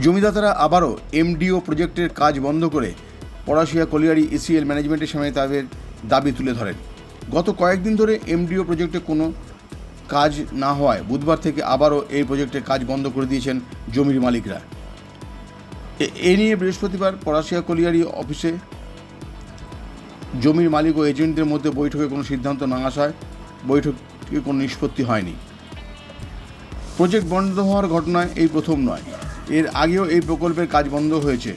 জমিদাতারা আবারও এমডিও প্রজেক্টের কাজ বন্ধ করে পড়াশিয়া কলিয়ারি ইসিএল ম্যানেজমেন্টের সামনে তাদের দাবি তুলে ধরেন। গত কয়েকদিন ধরে এমডিও প্রজেক্টে কোনো কাজ না হওয়ায় বুধবার থেকে আবারও এই প্রজেক্টের কাজ বন্ধ করে দিয়েছেন জমির মালিকরা। এ- নিয়ে বৃহস্পতিবার পড়াশিয়া কলিয়ারি অফিসে জমির মালিক ও এজেন্টদের মধ্যে বৈঠকে কোনো সিদ্ধান্ত না আসায় বৈঠকে কোনো নিষ্পত্তি হয়নি। প্রজেক্ট বন্ধ হওয়ার ঘটনায় এই প্রথম নয়। এর আগেও এই প্রকল্পের কাজ বন্ধ হয়েছে।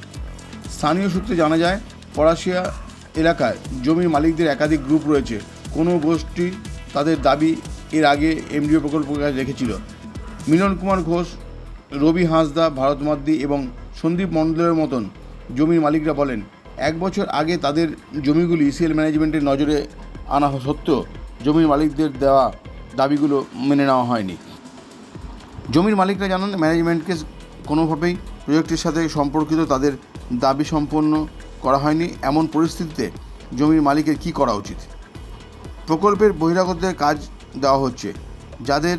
স্থানীয় সূত্রে জানা যায় পড়াশিয়া এলাকায় জমির মালিকদের একাধিক গ্রুপ রয়েছে। কোনো গোষ্ঠী তাদের দাবি এর আগে এমডিও প্রকল্প কাজ রেখেছিল। মিলন কুমার ঘোষ, রবি হাঁসদা, ভারত মাদ্দি এবং সন্দীপ মণ্ডলের মতন জমির মালিকরা বলেন, এক বছর আগে তাদের জমিগুলি ইসিএল ম্যানেজমেন্টের নজরে আনা সত্ত্বেও জমির মালিকদের দেওয়া দাবিগুলো মেনে নেওয়া হয়নি। জমির মালিকরা জানান, ম্যানেজমেন্টকে কোনোভাবেই প্রজেক্টের সাথে সম্পর্কিত তাদের দাবি সম্পন্ন করা হয়নি এমন পরিস্থিতিতে জমির মালিকের কী করা উচিত প্রকল্পের বহিরাগতদের কাজ দেওয়া হচ্ছে যাদের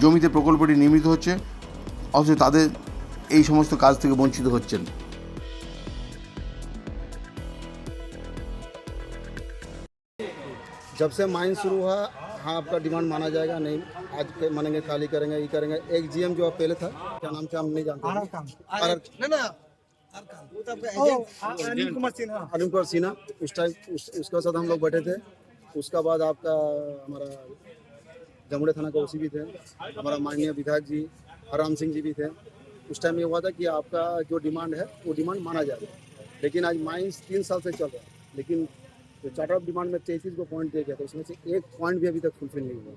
জমিতে প্রকল্পটি নির্মিত হচ্ছে অথচ তাদের এই সমস্ত কাজ থেকে বঞ্চিত হচ্ছেন जब से माइन शुरू हुआ हाँ आपका डिमांड माना जाएगा नहीं आज के मानेंगे खाली करेंगे ये करेंगे। एक जीएम जो आप पहले था क्या नाम था हम नहीं जानते। आर- ना ना अनिल कुमार सिन्हा। अरुण कुमार सिन्हा उस टाइम उस, उसके साथ हम लोग बैठे थे। उसका बाद आपका हमारा जमुड़े थाना का ओसी भी थे हमारा माननीय विधायक जी हराम सिंह जी भी थे। उस टाइम ये हुआ था कि आपका जो डिमांड है वो डिमांड माना जाएगा लेकिन आज माइंस तीन साल से चल रहा है। लेकिन जो चार्टर ऑफ डिमांड में तैंतीस को पॉइंट दिया गया था उसमें से एक पॉइंट भी अभी तक फुलफिल नहीं हुआ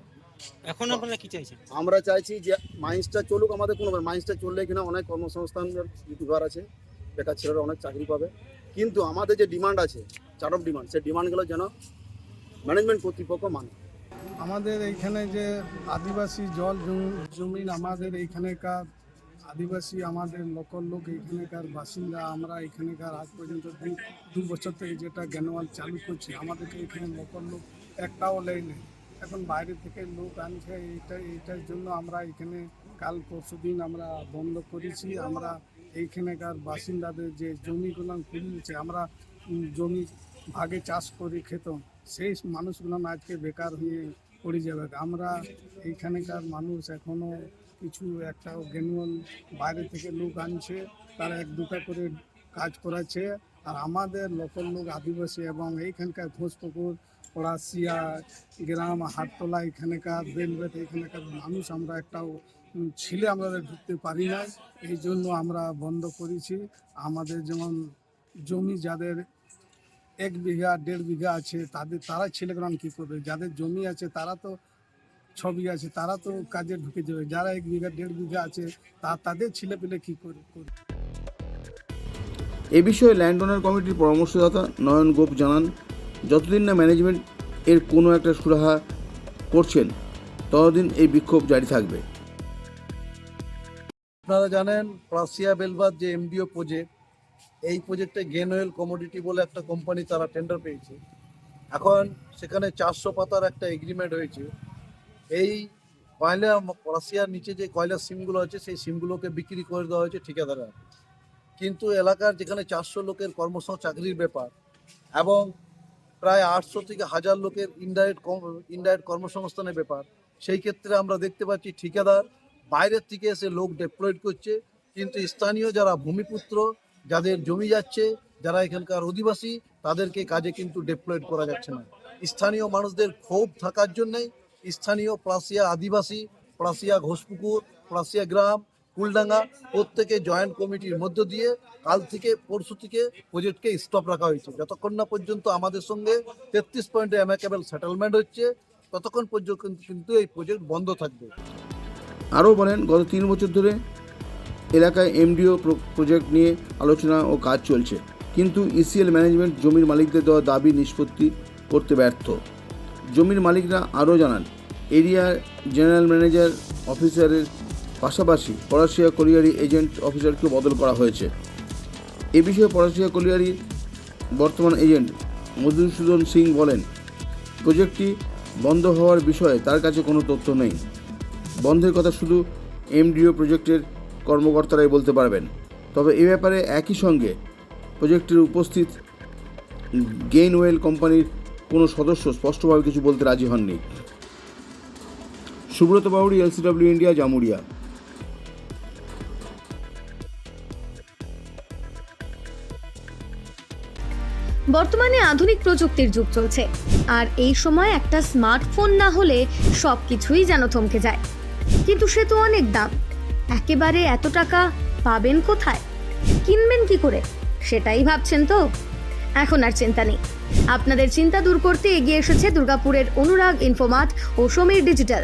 এখন আপনারা কি চাইছেন আমরা চাইছি যে মাইন্সটা চলুক আমাদের কোনো মাইন্সটা চললে কিনা অনেক কর্মসংস্থান বিভাগ আছে বেকার ছেলেরা অনেক চাকরি পাবে কিন্তু আমাদের যে ডিমান্ড আছে চার অফ ডিমান্ড সেই ডিমান্ডগুলো যেন ম্যানেজমেন্ট কর্তৃপক্ষ মানে আমাদের এইখানে যে আদিবাসী জল জমি- জমিন আমাদের এইখানেকার আদিবাসী আমাদের লোকাল লোক এইখানেকার বাসিন্দা, আমরা এখানেকার আজ পর্যন্ত দু বছর থেকে যেটা জ্ঞানওয়াল চালু করছি, আমাদেরকে এখানে লোকাল লোক একটাও নেই। এখন বাইরে থেকে লোক আনছে, এইটা এইটার জন্য আমরা এখানে কাল পরশু দিন আমরা বন্ধ করেছি। আমরা এইখানেকার বাসিন্দাদের যে জমিগুলো কিনেছে আমরা জমি ভাগে চাষ করে খেতাম সেই মানুষগুলো আজকে বেকার হয়ে পড়ে যাবে। আমরা এইখানেকার মানুষ এখনও কিছু একটা জ্ঞানুয়াল বাইরে থেকে লোক আনছে, তারা এক দুটা করে কাজ করাচ্ছে। আর আমাদের লোকাল লোক, আদিবাসী এবং এইখানকার ঘোষপুকুর পড়াশিয়া গ্রাম, হাটতলা এখানকার বেলবেট এখানকার মানুষ আমরা একটাও ছিলে আমরা ঢুকতে পারি না এই জন্য আমরা বন্ধ করেছি। আমাদের যেমন জমি যাদের এক বিঘা, দেড় বিঘা আছে, তাদের, তারা ছেলেগ্রাম কী করবে? যাদের জমি আছে, তারা তো ছ বিঘা আছে তারা তো কাজে ঢুকে যাবে। যারা এক বিঘা দেড় বিঘা আছে তা তাদের ছেলে পেলে কী করে করবে এ বিষয়ে ল্যান্ড ওনার কমিটির পরামর্শদাতা নয়ন গোপ জানান যতদিন না ম্যানেজমেন্ট এর কোনো একটা সুরাহা করছেন ততদিন এই বিক্ষোভ জারি থাকবে। আপনারা জানেন প্রাসিয়া বেলবাদ যে এমডিও প্রজেক্ট এই প্রজেক্টে গেনওয়েল কমোডিটি বলে একটা কোম্পানি তারা টেন্ডার পেয়েছে। এখন সেখানে চারশো পাতার একটা এগ্রিমেন্ট হয়েছে। এই কয়লা রাশিয়ার নিচে যে কয়লার সিমগুলো আছে, সেই সিমগুলোকে বিক্রি করে দেওয়া হয়েছে ঠিকাদারের হাতে। কিন্তু এলাকার যেখানে চারশো লোকের কর্মসংস্থান চাকরির ব্যাপার এবং প্রায় আটশো থেকে হাজার লোকের ইনডাইরেক্ট ইনডাইরেক্ট কর্মসংস্থানের ব্যাপার, সেই ক্ষেত্রে আমরা দেখতে পাচ্ছি ঠিকাদার বাইরের থেকে এসে লোক ডেপ্লয়েড করছে কিন্তু স্থানীয় যারা ভূমিপুত্র, যাদের জমি যাচ্ছে, যারা এখানকার অধিবাসী, তাদেরকে কাজে কিন্তু ডেপ্লয়েড করা যাচ্ছে না স্থানীয় মানুষদের ক্ষোভ থাকার জন্যই স্থানীয় প্লাসিয়া আদিবাসী, প্লাসিয়া ঘোষপুকুর, প্লাসিয়া গ্রাম, কুলডাঙ্গা প্রত্যেকে জয়েন্ট কমিটির মধ্য দিয়ে কাল থেকে পরশু থেকে প্রজেক্টকে স্টপ রাখা হয়েছে। যতক্ষণ না পর্যন্ত আমাদের সঙ্গে তেত্রিশ পয়েন্টে অ্যামাকেবল সেটেলমেন্ট হচ্ছে, ততক্ষণ পর্যন্ত কিন্তু- এই প্রজেক্ট বন্ধ থাকবে। আরও বলেন, গত তিন বছর ধরে এলাকায় এমডিও প্রজেক্ট নিয়ে আলোচনা ও কাজ চলছে। কিন্তু ইসিএল ম্যানেজমেন্ট জমির মালিকদের দেওয়া দাবি নিষ্পত্তি করতে ব্যর্থ। জমির মালিকরা আরও জানান এরিয়া জেনারেল ম্যানেজার অফিসারের পাশাপাশি পড়াশিয়া কলিয়ারি এজেন্ট অফিসারকে বদল করা হয়েছে। এ বিষয়ে পড়াশিয়া কলিয়ারির বর্তমান এজেন্ট মধুসূদন সিং বলেন, প্রজেক্টটি বন্ধ হওয়ার বিষয়ে তার কাছে কোনো তথ্য নেই। বন্ধের কথা শুধু এমডিও প্রজেক্টের কর্মকর্তারাই বলতে পারবেন। তবে এ ব্যাপারে একই সঙ্গে প্রজেক্টের উপস্থিত গেইনওয়েল কোম্পানির কোনো সদস্য স্পষ্টভাবে কিছু বলতে রাজি হননি। Subrata Bauri LCW India Jamuria. বর্তমানে আধুনিক প্রযুক্তির যুগ চলছে। আর এই সময় একটা স্মার্টফোন না হলে সব কিছুই যেন থমকে যায়। কিন্তু সে তো অনেক দাম। একেবারে এত টাকা পাবেন কোথায়? কিনবেন কি করে? সেটাই ভাবছেন তো? এখন আর চিন্তা নেই। আপনাদের চিন্তা দূর করতে এগিয়ে এসেছে দুর্গাপুরের অনুরাগ ইনফোমার্ট ও সমীর ডিজিটাল